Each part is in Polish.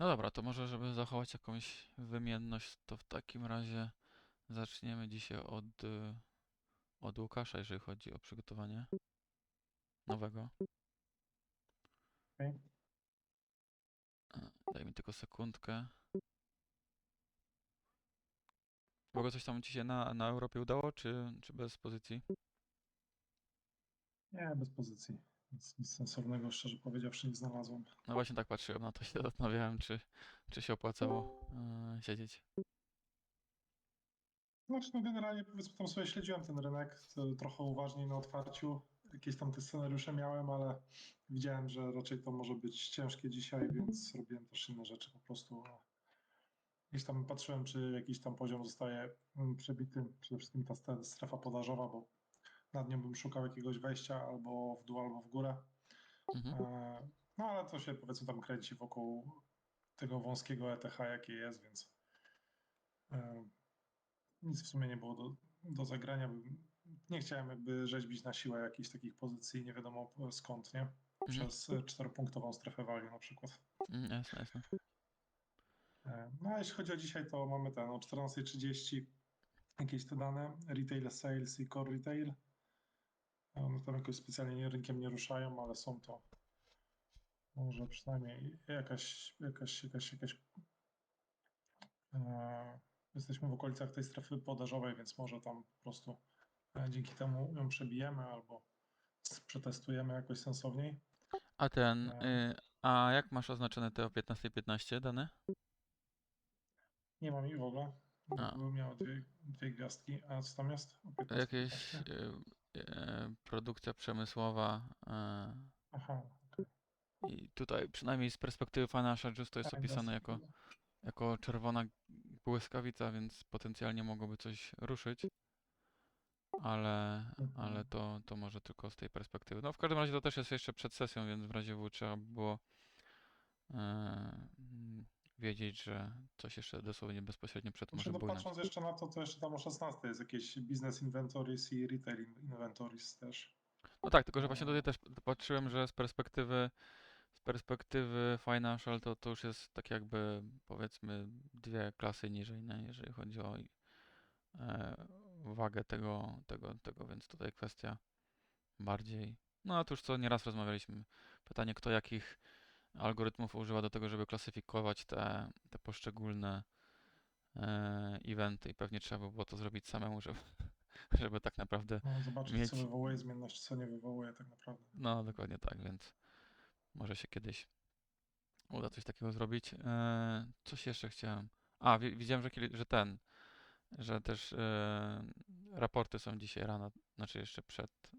No dobra, to może, żeby zachować jakąś wymienność, to w takim razie zaczniemy dzisiaj od, y, od Łukasza, jeżeli chodzi o przygotowanie nowego. E, Daj mi tylko sekundkę. W ogóle coś tam ci się na, na Europie udało, czy, czy bez pozycji? Nie, bez pozycji. Nic, nic sensownego, szczerze powiedziawszy, nie znalazłem. No właśnie tak patrzyłem na to, się zastanawiałem, czy, czy się opłacało e, siedzieć. Znaczy, no generalnie powiedzmy tam sobie śledziłem ten rynek to trochę uważniej na otwarciu. Jakieś tam te scenariusze miałem, ale widziałem, że raczej to może być ciężkie dzisiaj, więc robiłem też inne rzeczy po prostu. Gdzieś tam patrzyłem, czy jakiś tam poziom zostaje mm, przebity, przede wszystkim ta strefa podażowa, bo nad nią bym szukał jakiegoś wejścia albo w dół, albo w górę. Mhm. E, No ale to się powiedzmy tam kręci wokół tego wąskiego ETH, jakie jest, więc e, nic w sumie nie było do, do zagrania. Nie chciałem jakby rzeźbić na siłę jakichś takich pozycji, nie wiadomo skąd, nie? Mhm. Przez e, czteropunktową strefę value na przykład. Mm, Jasne, jasne. E, No a jeśli chodzi o dzisiaj, to mamy ten o 14.30 jakieś te dane, retail sales i core retail. E, One tam jakoś specjalnie nie, rynkiem nie ruszają, ale są to może przynajmniej jakaś, jakaś, jakaś, jakaś e, jesteśmy w okolicach tej strefy podażowej, więc może tam po prostu e, dzięki temu ją przebijemy albo przetestujemy jakoś sensowniej. A ten, No. y, a jak masz oznaczone te o 15.15 dane? Nie mam ich w ogóle. A. Były miały dwie, dwie gwiazdki, a co tam jest? 15, Jakieś 15? y, produkcja przemysłowa y, Aha. i tutaj przynajmniej z perspektywy Financial Juice to jest tak, opisane jako, jako czerwona błyskawica, więc potencjalnie mogłoby coś ruszyć. Ale, ale Mhm. to, to może tylko z tej perspektywy. No w każdym razie to też jest jeszcze przed sesją, więc w razie W trzeba by było e, mm, wiedzieć, że coś jeszcze dosłownie bezpośrednio przed Znaczy, może no bujnąć. patrząc jeszcze na to, to jeszcze tam o 16 jest jakieś business inventories i retail in- inventories też. No tak, tylko że właśnie tutaj też patrzyłem, że z perspektywy z perspektywy financial to, to już jest tak jakby powiedzmy dwie klasy niżej, nie? jeżeli chodzi o e, wagę tego, tego, tego, więc tutaj kwestia bardziej. No a to już co nieraz rozmawialiśmy. Pytanie, kto jakich algorytmów używa do tego, żeby klasyfikować te, te poszczególne e, eventy i pewnie trzeba by było to zrobić samemu, żeby, żeby tak naprawdę No, zobaczyć, Mieć- co wywołuje zmienność, co nie wywołuje tak naprawdę. No, dokładnie tak, więc może się kiedyś uda coś takiego zrobić. E, coś jeszcze chciałem. A, wi widziałem, że, że ten, że też e, raporty są dzisiaj rano, znaczy jeszcze przed,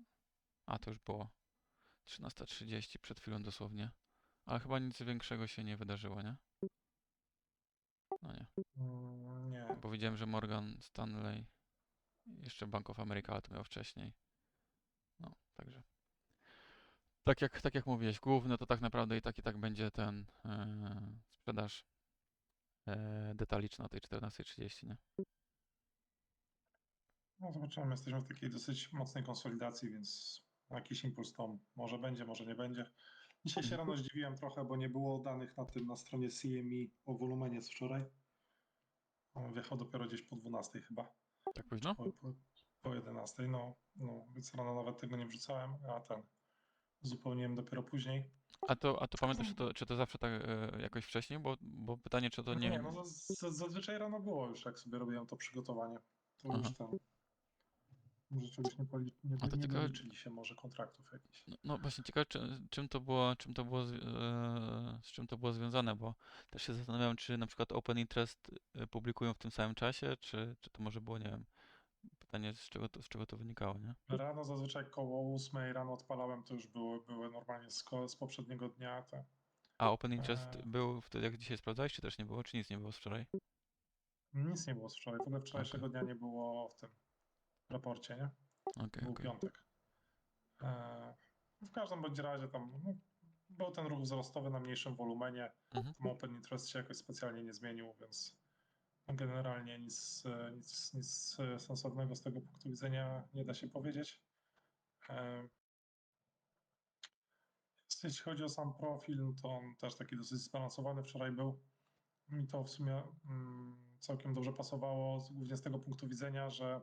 a to już było 13.30, przed chwilą dosłownie. Ale chyba nic większego się nie wydarzyło, nie? No nie, Mm, nie. bo widziałem, że Morgan Stanley, jeszcze Bank of America, ale to miał wcześniej. No, także. Tak jak, tak jak mówiłeś, główny to tak naprawdę i tak i tak będzie ten e, sprzedaż e, detaliczna o tej 14.30, nie? No zobaczymy, jesteśmy w takiej dosyć mocnej konsolidacji, więc jakiś impuls to może będzie, może nie będzie. Dzisiaj się rano zdziwiłem trochę, bo nie było danych na tym na stronie CME o wolumenie z wczoraj. On Wjechał dopiero gdzieś po 12 chyba, Tak późno? po, po, po 11, no, no, więc rano nawet tego nie wrzucałem, a ten uzupełniłem dopiero później. A to, a to pamiętasz, czy to, czy to zawsze tak e, jakoś wcześniej? Bo, bo pytanie, czy to nie... nie, no z- z- zazwyczaj rano było już, jak sobie robiłem to przygotowanie. To Aha. już tam. Może czegoś nie, poli- nie, A to nie ciekawe- doliczyli się może kontraktów jakichś. No, no właśnie ciekawe, czy, czym to było, czym to było, z- e, z czym to było związane, bo też się zastanawiałem, czy na przykład Open Interest e, publikują w tym samym czasie, czy, czy to może było, nie wiem, pytanie, z czego to, z czego to wynikało, nie? Rano zazwyczaj koło 8 rano odpalałem, to już były, były normalnie z, ko- z poprzedniego dnia te. A Open Interest Eee. był wtedy, jak dzisiaj sprawdzałeś, czy też nie było, czy nic nie było z wczoraj? Nic nie było z wczoraj. W ogóle wczorajszego dnia nie było w tym raporcie, nie? Okej, Był okej. piątek. Eee, w każdym bądź razie tam no, był ten ruch wzrostowy na mniejszym wolumenie. Mhm. Tam Open Interest się jakoś specjalnie nie zmienił, więc generalnie nic, e, nic, nic e, sensownego z tego punktu widzenia nie da się powiedzieć. E, Jeśli chodzi o sam profil, no to on też taki dosyć zbalansowany wczoraj był. Mi to w sumie mm, całkiem dobrze pasowało, głównie z tego punktu widzenia, że e,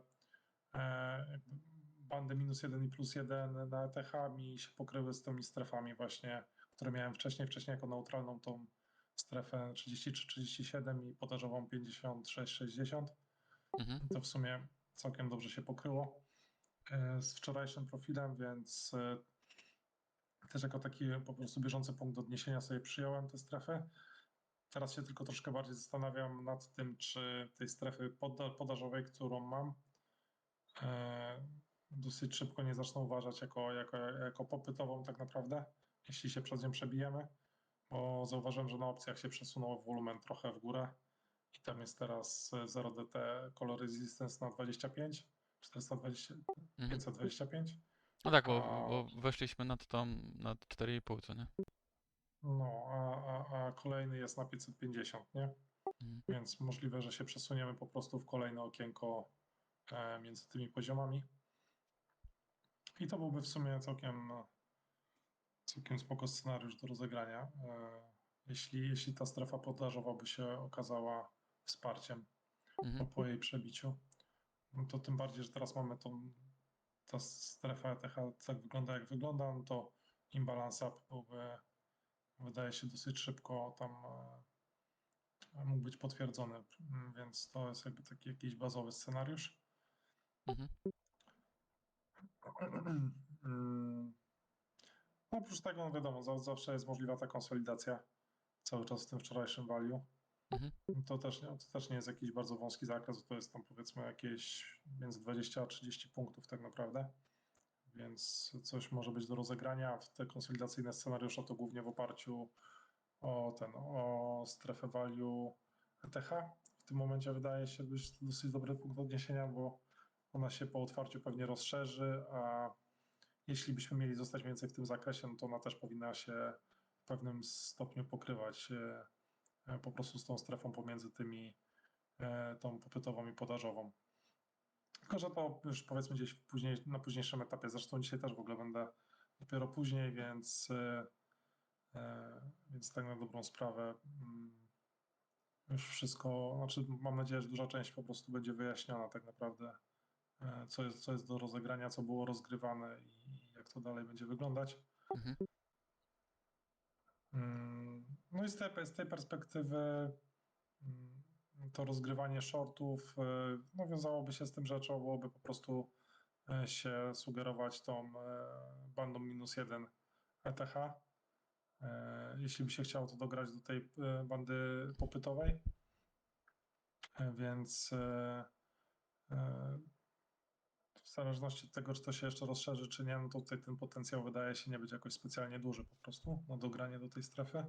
bandy minus jeden i plus jeden na ETH mi się pokryły z tymi strefami właśnie, które miałem wcześniej, wcześniej jako neutralną tą strefę 33-37 i podażową 56-60 Mhm. to w sumie całkiem dobrze się pokryło e, z wczorajszym profilem, więc e, też jako taki po prostu bieżący punkt odniesienia sobie przyjąłem tę strefę. Teraz się tylko troszkę bardziej zastanawiam nad tym, czy tej strefy poda podażowej, którą mam, e, dosyć szybko nie zacznę uważać jako, jako, jako popytową tak naprawdę, jeśli się przez nią przebijemy, bo zauważyłem, że na opcjach się przesunął wolumen trochę w górę i tam jest teraz e, 0DT Color Resistance na 25, 420, Mhm. 525. No tak, bo, A- bo weszliśmy nad tą, nad 4,5, co nie? No, a, a, a kolejny jest na 550, nie? Mhm. Więc możliwe, że się przesuniemy po prostu w kolejne okienko e, między tymi poziomami. I to byłby w sumie całkiem, e, całkiem spoko scenariusz do rozegrania, e, jeśli, jeśli ta strefa podażowa by się okazała wsparciem po, Mhm. po jej przebiciu. No to tym bardziej, że teraz mamy tą, ta strefa ETH tak wygląda jak wygląda, no to imbalance up byłby, wydaje się, dosyć szybko tam e, mógł być potwierdzony, więc to jest jakby taki jakiś bazowy scenariusz. Mhm. No oprócz tego, no wiadomo, za- zawsze jest możliwa ta konsolidacja cały czas w tym wczorajszym value. Mhm. To też, nie, to też nie jest jakiś bardzo wąski zakres, to jest tam powiedzmy jakieś między 20 a 30 punktów tak naprawdę. Więc coś może być do rozegrania. W te konsolidacyjne scenariusze to głównie w oparciu o ten, o strefę value ETH. W tym momencie wydaje się być dosyć dobry punkt odniesienia, bo ona się po otwarciu pewnie rozszerzy, a jeśli byśmy mieli zostać więcej w tym zakresie, no to ona też powinna się w pewnym stopniu pokrywać e, e, po prostu z tą strefą pomiędzy tymi, e, tą popytową i podażową. Tylko, że to już powiedzmy gdzieś później, na późniejszym etapie. Zresztą dzisiaj też w ogóle będę dopiero później, więc, więc tak na dobrą sprawę mm, już wszystko, znaczy mam nadzieję, że duża część po prostu będzie wyjaśniona tak naprawdę, co jest, co jest do rozegrania, co było rozgrywane i jak to dalej będzie wyglądać. Mhm. Mm, No i z tej, z tej perspektywy mm, to rozgrywanie shortów e, no, wiązałoby się z tym, że trzeba byłoby po prostu e, się sugerować tą e, bandą minus jeden ETH. e, Jeśli by się chciało to dograć do tej e, bandy popytowej. E, Więc e, e, w zależności od tego, czy to się jeszcze rozszerzy, czy nie, no to tutaj ten potencjał wydaje się nie być jakoś specjalnie duży po prostu na dogranie do tej strefy.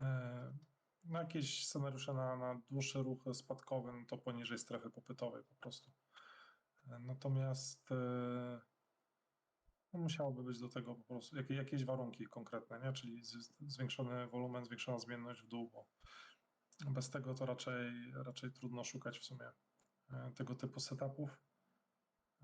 E, No jakieś scenariusze na, na dłuższy ruch spadkowy, no to poniżej strefy popytowej po prostu. E, Natomiast e, no musiałoby być do tego po prostu jakie, jakieś warunki konkretne, nie? czyli zwiększony wolumen, zwiększona zmienność w dół, bo bez tego to raczej, raczej trudno szukać w sumie tego typu setupów.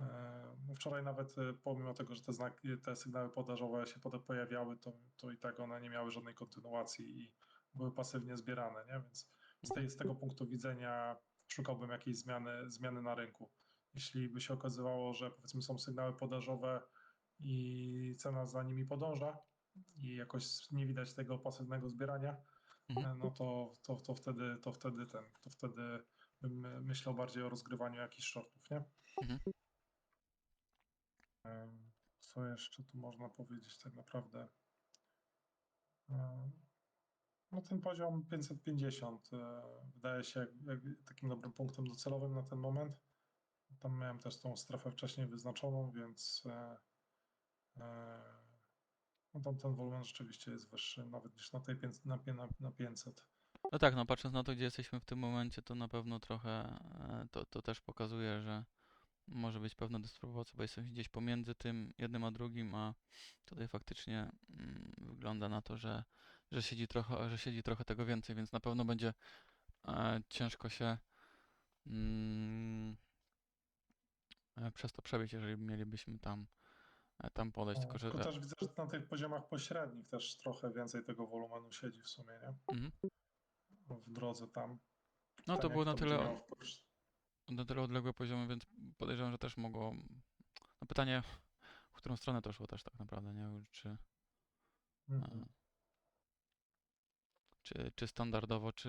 E, wczoraj nawet e, pomimo tego, że te, znaki, te sygnały podażowe się pojawiały, to, to i tak one nie miały żadnej kontynuacji i były pasywnie zbierane, nie? więc z, tej, z tego punktu widzenia szukałbym jakiejś zmiany, zmiany na rynku. Jeśli by się okazywało, że powiedzmy są sygnały podażowe i cena za nimi podąża i jakoś nie widać tego pasywnego zbierania, Mhm. e, no to, to, to, wtedy, to wtedy ten, to wtedy bym myślał bardziej o rozgrywaniu jakichś shortów, nie? Mhm. Co jeszcze tu można powiedzieć tak naprawdę? No ten poziom 550 e, wydaje się takim dobrym punktem docelowym na ten moment. Tam miałem też tą strefę wcześniej wyznaczoną, więc e, e, no tam ten wolumen rzeczywiście jest wyższy nawet niż na tej na, pie- na, na 500. No tak, no patrząc na to, gdzie jesteśmy w tym momencie, to na pewno trochę to, to też pokazuje, że może być pewna dysproporcja, bo jesteśmy gdzieś pomiędzy tym jednym a drugim, a tutaj faktycznie mm, wygląda na to, że, że siedzi trochę, że siedzi trochę tego więcej, więc na pewno będzie e, ciężko się mm, e, przez to przebić, jeżeli mielibyśmy tam e, tam podejść, No, tylko że... Tylko też widzę, że na tych poziomach pośrednich też trochę więcej tego wolumenu siedzi w sumie, nie? Mhm. W drodze tam. No to było na tyle. Na tyle odległe poziomy, więc podejrzewam, że też mogło... No pytanie, w którą stronę to szło też tak naprawdę, nie? Czy... Mhm. E, Czy, czy standardowo, czy,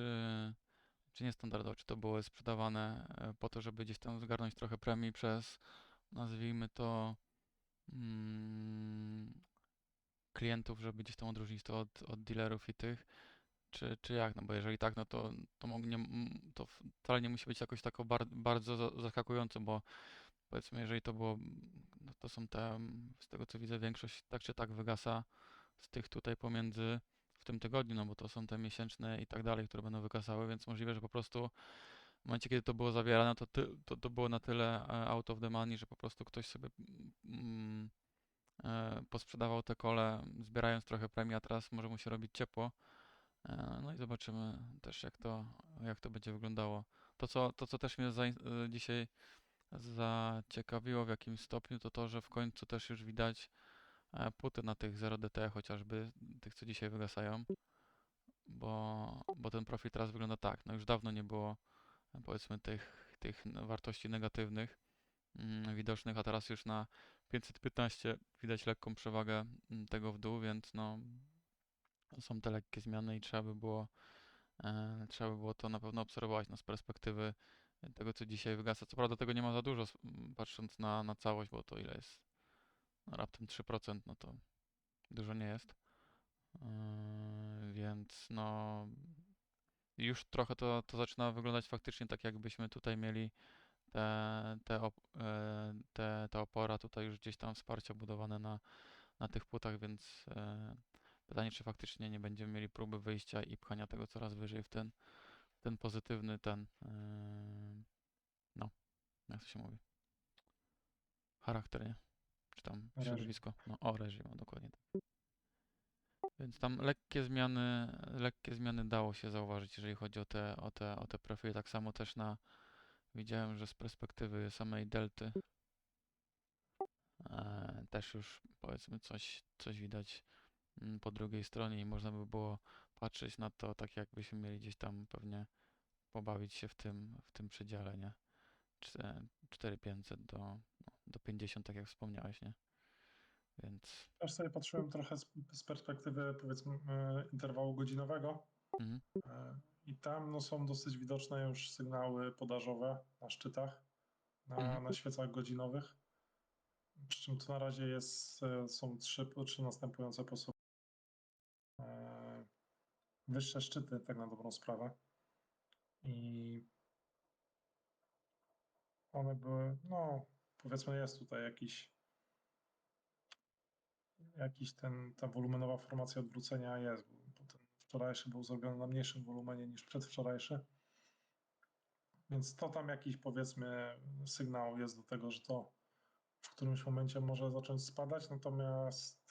czy niestandardowo, czy to było sprzedawane e, po to, żeby gdzieś tam zgarnąć trochę premii przez, nazwijmy to, mm, klientów, żeby gdzieś tam odróżnić to od, od dealerów i tych, czy, czy jak? No bo jeżeli tak, no to, to, nie, to wcale nie musi być jakoś tako bar, bardzo za- zaskakujące, bo powiedzmy, jeżeli to było, no to są te, z tego co widzę, większość tak czy tak wygasa z tych tutaj pomiędzy w tym tygodniu, no bo to są te miesięczne i tak dalej, które będą wykasały, więc możliwe, że po prostu w momencie, kiedy to było zawierane, to, ty, to, to było na tyle e, out of the money, że po prostu ktoś sobie mm, e, posprzedawał te kole, zbierając trochę premii, a teraz może mu się robić ciepło. E, No i zobaczymy też, jak to, jak to będzie wyglądało. To, co, to, co też mnie zain- e, dzisiaj zaciekawiło w jakimś stopniu, to to, że w końcu też już widać e, puty na tych 0DT, chociażby tych, co dzisiaj wygasają, bo, bo ten profil teraz wygląda tak. No już dawno nie było powiedzmy tych, tych wartości negatywnych mm, widocznych, a teraz już na 515 widać lekką przewagę mm, tego w dół, więc no są te lekkie zmiany i trzeba by było e, trzeba by było to na pewno obserwować no, z perspektywy tego, co dzisiaj wygasa. Co prawda tego nie ma za dużo, patrząc na, na całość, bo to ile jest? No, raptem 3%, no to dużo nie jest. Yy, więc no już trochę to, to zaczyna wyglądać faktycznie tak, jakbyśmy tutaj mieli te, te, op, e, te, te opora, tutaj już gdzieś tam wsparcia budowane na, na tych płotach, więc e, pytanie, czy faktycznie nie będziemy mieli próby wyjścia i pchania tego coraz wyżej w ten, ten pozytywny ten, e, no, jak to się mówi, charakter, nie? Czy tam Reżim. środowisko? No, o, reżim, o, dokładnie tak. Więc tam lekkie zmiany, lekkie zmiany dało się zauważyć, jeżeli chodzi o te, o te, o te profile. Tak samo też na, widziałem, że z perspektywy samej delty e, też już powiedzmy coś, coś widać po drugiej stronie i można by było patrzeć na to tak, jakbyśmy mieli gdzieś tam pewnie pobawić się w tym, w tym przedziale, nie? Czte- 4500 do, no, do 50, tak jak wspomniałeś, nie? Więc Też sobie patrzyłem trochę z, z perspektywy powiedzmy e, interwału godzinowego mhm, e, i tam no, są dosyć widoczne już sygnały podażowe na szczytach, na, Mhm. na świecach godzinowych. Przy czym to na razie jest, e, są trzy, trzy następujące po wyższe szczyty, tak na dobrą sprawę. I one były, no powiedzmy jest tutaj jakiś jakiś ten, ta wolumenowa formacja odwrócenia jest, bo ten wczorajszy był zrobiony na mniejszym wolumenie niż przedwczorajszy. Więc to tam jakiś powiedzmy sygnał jest do tego, że to w którymś momencie może zacząć spadać, natomiast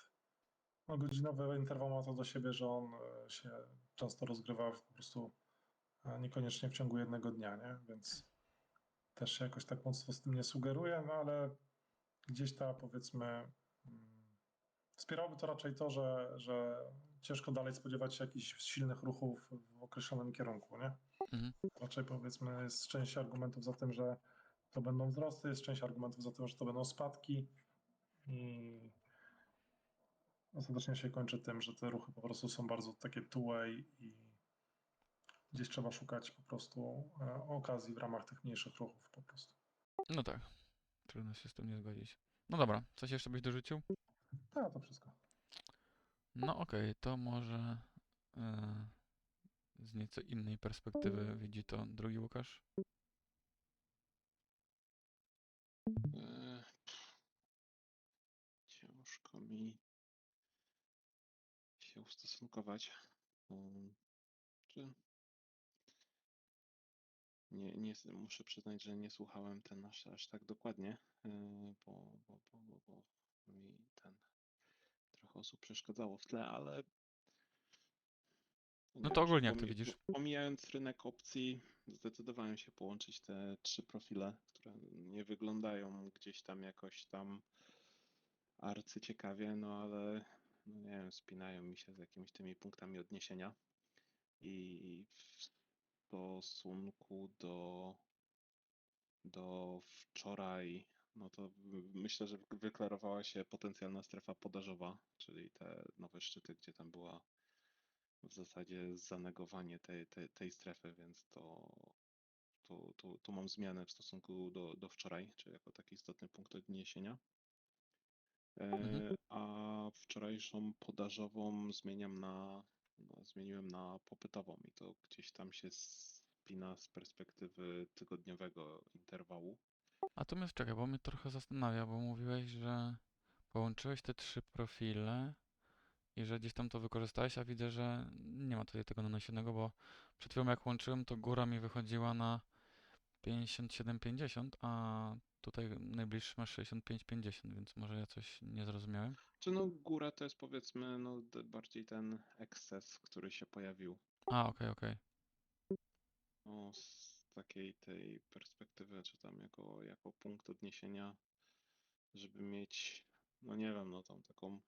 no, godzinowy interwał ma to do siebie, że on e, się często rozgrywa w- po prostu e, niekoniecznie w ciągu jednego dnia, nie? Więc też się jakoś tak mocno z tym nie sugeruję, no ale gdzieś ta powiedzmy mm, wspierałoby to raczej to, że, że ciężko dalej spodziewać się jakichś silnych ruchów w określonym kierunku, nie? mhm. Raczej powiedzmy jest część argumentów za tym, że to będą wzrosty, jest część argumentów za tym, że to będą spadki i ostatecznie się kończy tym, że te ruchy po prostu są bardzo takie two-way i gdzieś trzeba szukać po prostu e, okazji w ramach tych mniejszych ruchów po prostu. No tak, trudno się z tym nie zgodzić. No dobra, coś jeszcze byś dorzucił? Tak, to wszystko. No okej, to może e, z nieco innej perspektywy widzi to drugi Łukasz. E, Ciężko mi się ustosunkować. Czy nie, nie, muszę przyznać, że nie słuchałem ten aż, aż tak dokładnie, e, bo, bo, bo, bo, bo mi ten trochę osób przeszkadzało w tle, ale No to ogólnie jak to widzisz? po- Pomijając rynek opcji, zdecydowałem się połączyć te trzy profile, które nie wyglądają gdzieś tam jakoś tam arcyciekawie, no ale no nie wiem, spinają mi się z jakimiś tymi punktami odniesienia i w stosunku do, do wczoraj, no to myślę, że wyklarowała się potencjalna strefa podażowa, czyli te nowe szczyty, gdzie tam była w zasadzie zanegowanie tej, tej, tej strefy, więc to, to, to, to mam zmianę w stosunku do, do wczoraj, czyli jako taki istotny punkt odniesienia. Mhm. E, a wczorajszą podażową zmieniam na, no, zmieniłem na popytową i to gdzieś tam się spina z perspektywy tygodniowego interwału. A to mnie czekaj, bo mnie trochę zastanawia, bo mówiłeś, że połączyłeś te trzy profile i że gdzieś tam to wykorzystałeś, a widzę, że nie ma tutaj tego naniesionego, bo przed chwilą jak łączyłem, to góra mi wychodziła na 57,50, a tutaj najbliższy ma 65,50, więc może ja coś nie zrozumiałem. Czy no góra to jest powiedzmy no bardziej ten eksces, który się pojawił. A, okej, okej. No, z takiej tej perspektywy, czy tam jako, jako punkt odniesienia, żeby mieć, no nie wiem, no tą taką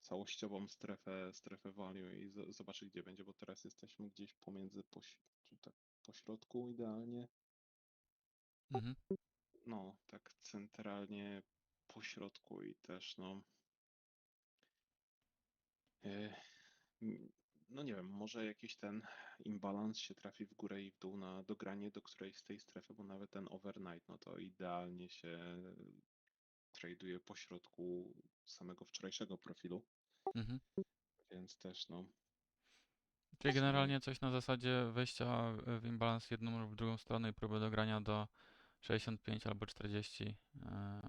całościową strefę, strefę value i z- zobaczyć, gdzie będzie, bo teraz jesteśmy gdzieś pomiędzy, poś, czy tak po środku idealnie, Mhm. No tak centralnie po środku i też no e, no nie wiem, może jakiś ten imbalans się trafi w górę i w dół na dogranie do którejś z tej strefy, bo nawet ten overnight, no to idealnie się traduje po środku samego wczorajszego profilu, Mhm. więc też no Czyli generalnie coś na zasadzie wejścia w imbalans jedną lub w drugą stronę i próby dogrania do 65 albo 40. e,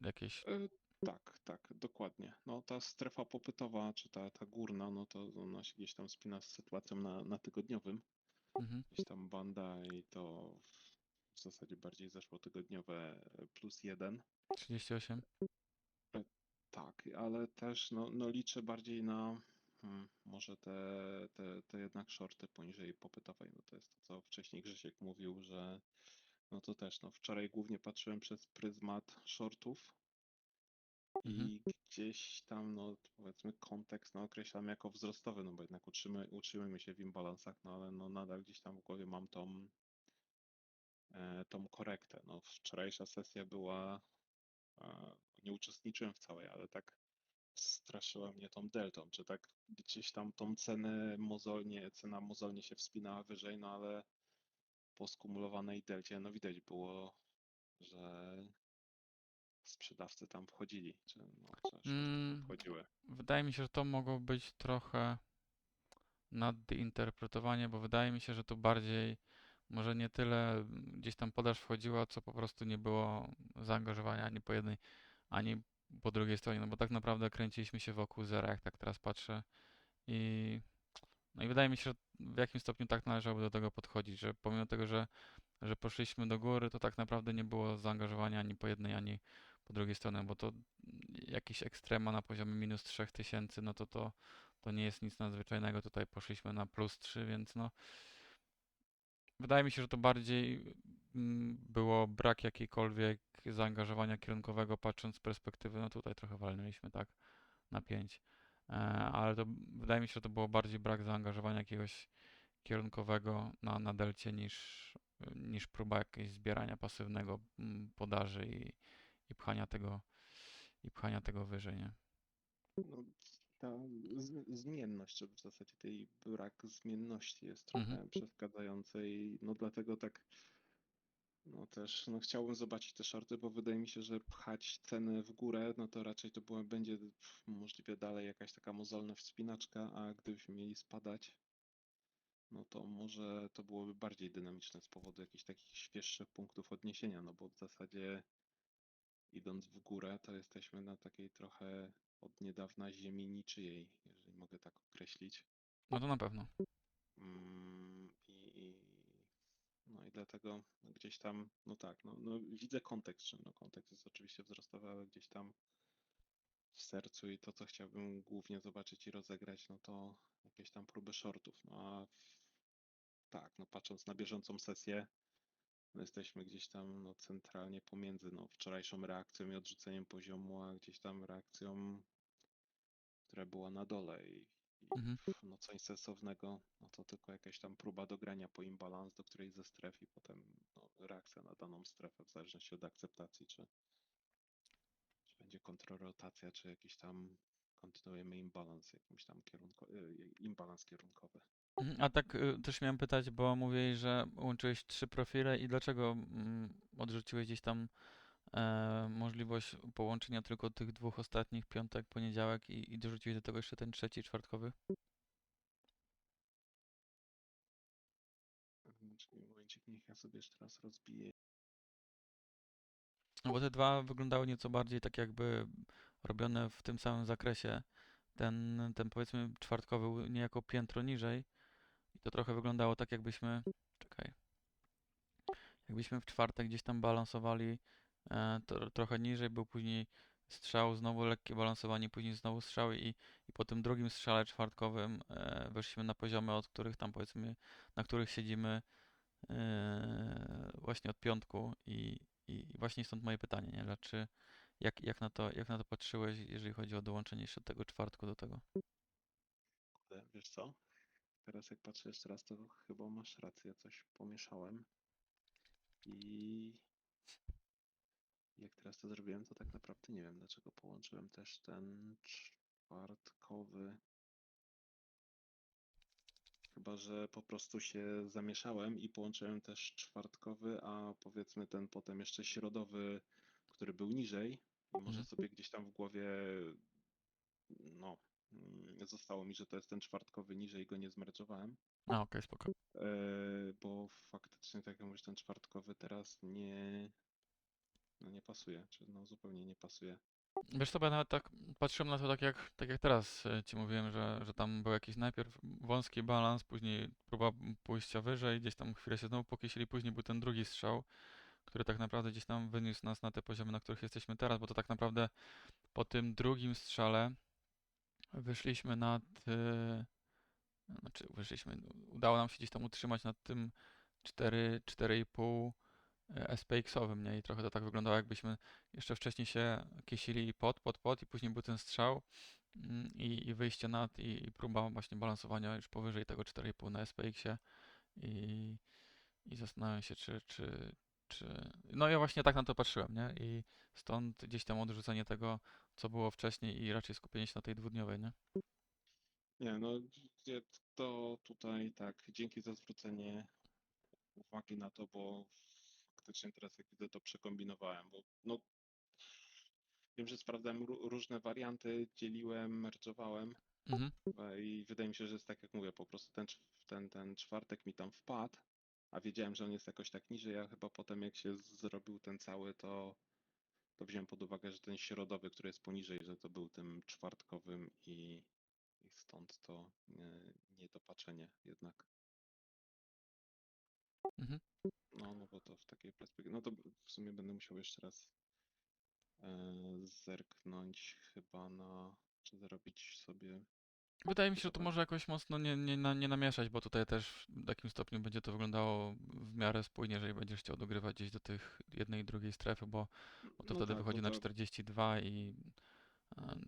jakieś. E, Tak, tak, dokładnie. No ta strefa popytowa, czy ta, ta górna, no to ona się gdzieś tam spina z sytuacją na, na tygodniowym. Mhm. Gdzieś tam banda i to w zasadzie bardziej zeszłotygodniowe e, plus jeden. 38. Tak, ale też no, no liczę bardziej na hmm, może te, te, te jednak shorty poniżej popytowej, bo to jest to, co wcześniej Grzesiek mówił, że no to też, no wczoraj głównie patrzyłem przez pryzmat shortów Mhm. i gdzieś tam, no powiedzmy kontekst no, określam jako wzrostowy, no bo jednak utrzymy, utrzymujemy się w imbalansach, no ale no nadal gdzieś tam w głowie mam tą, e, tą korektę. No wczorajsza sesja była, e, nie uczestniczyłem w całej, ale tak straszyła mnie tą deltą, czy tak gdzieś tam tą cenę mozolnie, cena mozolnie się wspinała wyżej, no ale po skumulowanej delcie, no widać było, że sprzedawcy tam wchodzili, czy no, Mm, wchodziły. Wydaje mi się, że to mogło być trochę nadinterpretowanie, bo wydaje mi się, że to bardziej może nie tyle gdzieś tam podaż wchodziła, co po prostu nie było zaangażowania ani po jednej, ani po drugiej stronie, no bo tak naprawdę kręciliśmy się wokół zera, jak tak teraz patrzę i no i wydaje mi się, że w jakimś stopniu tak należałoby do tego podchodzić, że pomimo tego, że, że poszliśmy do góry, to tak naprawdę nie było zaangażowania ani po jednej, ani po drugiej stronie, bo to jakiś ekstrema na poziomie minus 3000, no to to, to nie jest nic nadzwyczajnego. Tutaj poszliśmy na plus 3, więc no wydaje mi się, że to bardziej mm, było brak jakiejkolwiek zaangażowania kierunkowego, patrząc z perspektywy, no tutaj trochę walnęliśmy tak na 5. E, ale to wydaje mi się, że to było bardziej brak zaangażowania jakiegoś kierunkowego na, na delcie niż, niż próba jakiegoś zbierania pasywnego mm, podaży i, i pchania tego i pchania tego wyżej, nie? No, ta zmienność, w zasadzie tej brak zmienności jest trochę Mhm. przeszkadzający i no dlatego tak no też no chciałbym zobaczyć te shorty, bo wydaje mi się, że pchać ceny w górę, no to raczej to była, będzie możliwie dalej jakaś taka mozolna wspinaczka, a gdybyśmy mieli spadać, no to może to byłoby bardziej dynamiczne z powodu jakichś takich świeższych punktów odniesienia, no bo w zasadzie idąc w górę, to jesteśmy na takiej trochę od niedawna ziemi niczyjej, jeżeli mogę tak określić. No to na pewno. Mm, dlatego gdzieś tam, no tak, no, no widzę kontekst, no kontekst jest oczywiście wzrostowy, ale gdzieś tam w sercu i to, co chciałbym głównie zobaczyć i rozegrać, no to jakieś tam próby shortów. No a tak, no patrząc na bieżącą sesję, no jesteśmy gdzieś tam no, centralnie pomiędzy no, wczorajszą reakcją i odrzuceniem poziomu, a gdzieś tam reakcją, która była na dole i, i Mhm. no coś sensownego, no to tylko jakaś tam próba dogrania po imbalans do którejś ze stref i potem no, reakcja na daną strefę w zależności od akceptacji, czy, czy będzie kontrorotacja, czy jakiś tam kontynuujemy imbalans jakimś tam kierunko, y, imbalans kierunkowy. Mhm, A tak y, też miałem pytać, bo mówiłeś, że łączyłeś trzy profile i dlaczego mm, odrzuciłeś gdzieś tam e, możliwość połączenia tylko tych dwóch ostatnich, piątek, poniedziałek i, i dorzuciłeś do tego jeszcze ten trzeci, czwartkowy? Momencik, niech ja sobie jeszcze raz rozbiję. No bo te dwa wyglądały nieco bardziej tak jakby robione w tym samym zakresie. Ten, ten powiedzmy czwartkowy niejako piętro niżej i to trochę wyglądało tak jakbyśmy, czekaj, jakbyśmy w czwartek gdzieś tam balansowali to, trochę niżej, był później strzał, znowu lekkie balansowanie, później znowu strzał i, i po tym drugim strzale czwartkowym e, weszliśmy na poziomy, od których tam powiedzmy, na których siedzimy e, właśnie od piątku i, i właśnie stąd moje pytanie, nie? Że Czy, jak, jak, na to, jak na to patrzyłeś, jeżeli chodzi o dołączenie jeszcze tego czwartku do tego? Wiesz co? Teraz jak patrzę jeszcze raz, to chyba masz rację, coś pomieszałem. I jak teraz to zrobiłem, to tak naprawdę nie wiem, dlaczego połączyłem też ten czwartkowy. Chyba, że po prostu się zamieszałem i połączyłem też czwartkowy, a powiedzmy ten potem jeszcze środowy, który był niżej. I może Mhm. sobie gdzieś tam w głowie, no, mm, zostało mi, że to jest ten czwartkowy niżej i go nie zmerczowałem. A, okej, spoko. E, bo faktycznie, tak jak mówisz, ten czwartkowy teraz nie, no nie pasuje, czy no zupełnie nie pasuje. Wiesz co, ja nawet tak patrzyłem na to tak jak, tak jak teraz e, ci mówiłem, że, że tam był jakiś najpierw wąski balans, później próba pójścia wyżej, gdzieś tam chwilę się znowu pokisili, później był ten drugi strzał, który tak naprawdę gdzieś tam wyniósł nas na te poziomy, na których jesteśmy teraz, bo to tak naprawdę po tym drugim strzale wyszliśmy nad, e, znaczy wyszliśmy, udało nam się gdzieś tam utrzymać nad tym 4, 4,5 e, SPX-owym, nie? I trochę to tak wyglądało, jakbyśmy jeszcze wcześniej się kisili pod, pod, pod i później był ten strzał mm, i, i wyjście nad i, i próba właśnie balansowania już powyżej tego 4,5 na SPX-ie i, i zastanawiam się, czy, czy, czy... No ja właśnie tak na to patrzyłem, nie? I stąd gdzieś tam odrzucenie tego, co było wcześniej i raczej skupienie się na tej dwudniowej, nie? Nie, no to tutaj tak, dzięki za zwrócenie uwagi na to, bo faktycznie teraz jak widzę, to przekombinowałem, bo no wiem, że sprawdzałem ró- różne warianty, dzieliłem, merge'owałem Mhm. e, i wydaje mi się, że jest tak jak mówię, po prostu ten, ten, ten czwartek mi tam wpadł, a wiedziałem, że on jest jakoś tak niżej, a chyba potem jak się zrobił ten cały, to, to wziąłem pod uwagę, że ten środowy, który jest poniżej, że to był tym czwartkowym i, i stąd to nie, niedopatrzenie jednak. Mhm. No, no bo to w takiej perspektywie, no to w sumie będę musiał jeszcze raz e, zerknąć chyba na, czy zrobić sobie Wydaje mi się, że to może jakoś mocno nie, nie, na- nie namieszać, bo tutaj też w takim stopniu będzie to wyglądało w miarę spójnie, jeżeli będziesz chciał dogrywać gdzieś do tych jednej i drugiej strefy, bo, bo to No wtedy tak, wychodzi bo na to- 42 i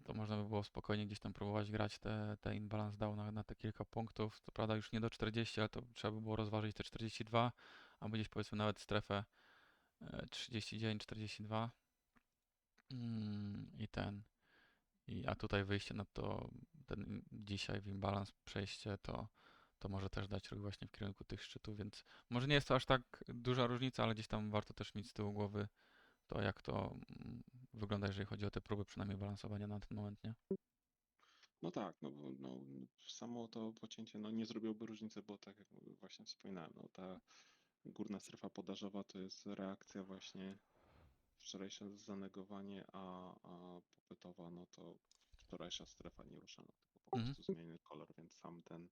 to można by było spokojnie gdzieś tam próbować grać te, te inbalance down na, na te kilka punktów. Co prawda już nie do 40, ale to trzeba by było rozważyć te 42, albo gdzieś powiedzmy nawet strefę e, 39-42 Mm, i ten. I, a tutaj wyjście na to, ten dzisiaj w imbalans przejście, to, to może też dać ruch właśnie w kierunku tych szczytów, więc może nie jest to aż tak duża różnica, ale gdzieś tam warto też mieć z tyłu głowy to, jak to mm, wygląda, jeżeli chodzi o te próby przynajmniej balansowania na ten moment, nie? No tak, no no, samo to pocięcie no, nie zrobiłoby różnicy, bo tak jak właśnie wspominałem, no, ta górna strefa podażowa to jest reakcja właśnie wczorajsze zanegowanie, a, a popytowa, no to wczorajsza strefa nie rusza, no, tylko po Mhm. prostu zmieniony kolor, więc sam ten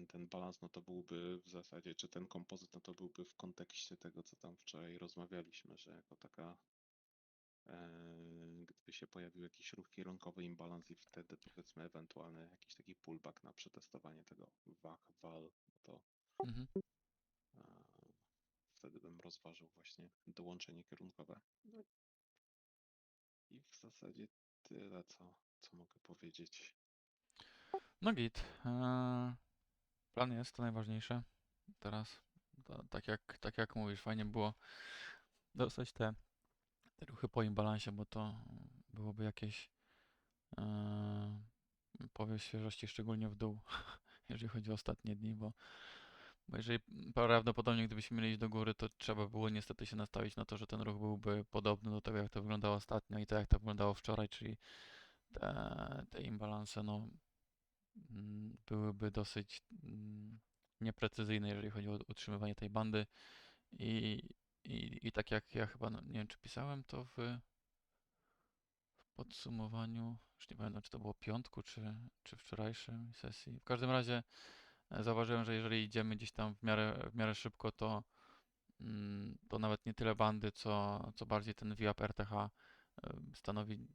ten, ten balans, no to byłby w zasadzie, czy ten kompozyt, no to byłby w kontekście tego, co tam wczoraj rozmawialiśmy, że jako taka e, gdyby się pojawił jakiś ruch kierunkowy, imbalans i wtedy powiedzmy ewentualny jakiś taki pullback na przetestowanie tego WAC, WAL, to Mhm. e, właśnie dołączenie kierunkowe. No I w zasadzie tyle, co, co mogę powiedzieć. No git. Eee, plan jest, to najważniejsze. Teraz, to, tak, jak, tak jak mówisz, fajnie było dostać te, te ruchy po imbalansie, bo to byłoby jakieś eee, powiew świeżości, szczególnie w dół, jeżeli chodzi o ostatnie dni, bo, bo jeżeli prawdopodobnie gdybyśmy mieli iść do góry, to trzeba było niestety się nastawić na to, że ten ruch byłby podobny do tego, jak to wyglądało ostatnio i tak jak to wyglądało wczoraj, czyli te, te imbalanse, no byłyby dosyć mm, nieprecyzyjne, jeżeli chodzi o utrzymywanie tej bandy. I, i, i tak jak ja chyba, no, nie wiem czy pisałem to w, w podsumowaniu, już nie pamiętam czy to było piątku, czy, czy wczorajszej sesji. W każdym razie e, zauważyłem, że jeżeli idziemy gdzieś tam w miarę, w miarę szybko, to, mm, to nawet nie tyle bandy, co, co bardziej ten VIAP RTH e, stanowi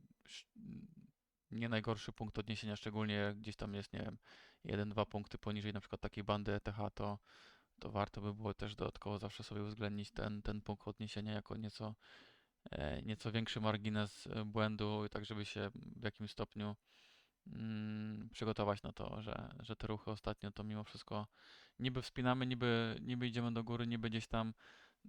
nie najgorszy punkt odniesienia, szczególnie gdzieś tam jest, nie wiem, 1-2 punkty poniżej na przykład takiej bandy ETH, to, to warto by było też dodatkowo zawsze sobie uwzględnić ten, ten punkt odniesienia jako nieco, e, nieco większy margines e, błędu, tak żeby się w jakimś stopniu mm, przygotować na to, że, że te ruchy ostatnio to mimo wszystko niby wspinamy, niby, niby idziemy do góry, niby gdzieś tam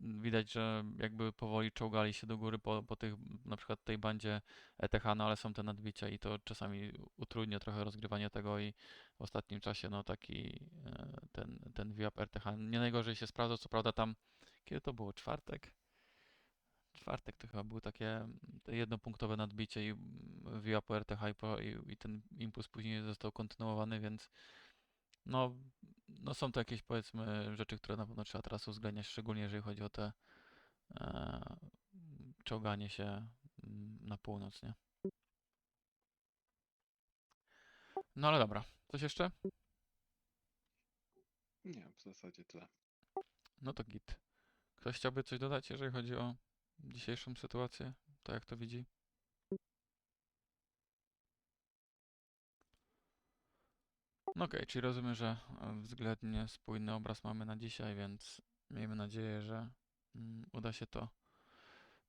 widać, że jakby powoli czołgali się do góry po, po tych, na przykład tej bandzie ETH, no ale są te nadbicia i to czasami utrudnia trochę rozgrywanie tego i w ostatnim czasie no taki e, ten, ten VIAP RTH nie najgorzej się sprawdzał, co prawda tam, kiedy to było, czwartek? Czwartek to chyba było takie mm, jednopunktowe nadbicie i mm, VIAP RTH i, i ten impuls później został kontynuowany, więc no, no są to jakieś powiedzmy rzeczy, które na pewno trzeba teraz uwzględniać, szczególnie jeżeli chodzi o te e, czołganie się mm, na północ, nie? No ale dobra, coś jeszcze? Nie, w zasadzie tyle. No to git. Ktoś chciałby coś dodać, jeżeli chodzi o dzisiejszą sytuację? To jak to widzi? No okej, czyli rozumiem, że e, względnie spójny obraz mamy na dzisiaj, więc miejmy nadzieję, że mm, uda się to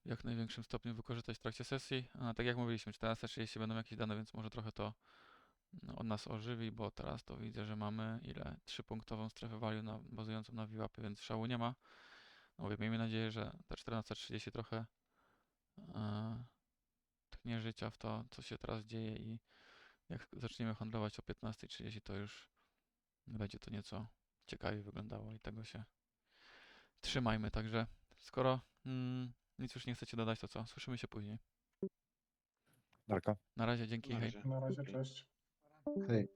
w jak największym stopniu wykorzystać w trakcie sesji. A tak jak mówiliśmy, 14.30 będą jakieś dane, więc może trochę to no, od nas ożywi, bo teraz to widzę, że mamy ile? Trzypunktową strefę value na, bazującą na VWAP, więc szału nie ma. No mówię, miejmy nadzieję, że ta 14.30 trochę e, tchnie życia w to, co się teraz dzieje i jak zaczniemy handlować o 15.30, to już będzie to nieco ciekawiej wyglądało i tego się trzymajmy. Także skoro mm, nic już nie chcecie dodać, to co? Słyszymy się później. Darka. Na razie, dzięki, Na hej. razie. Na razie, cześć. Hej.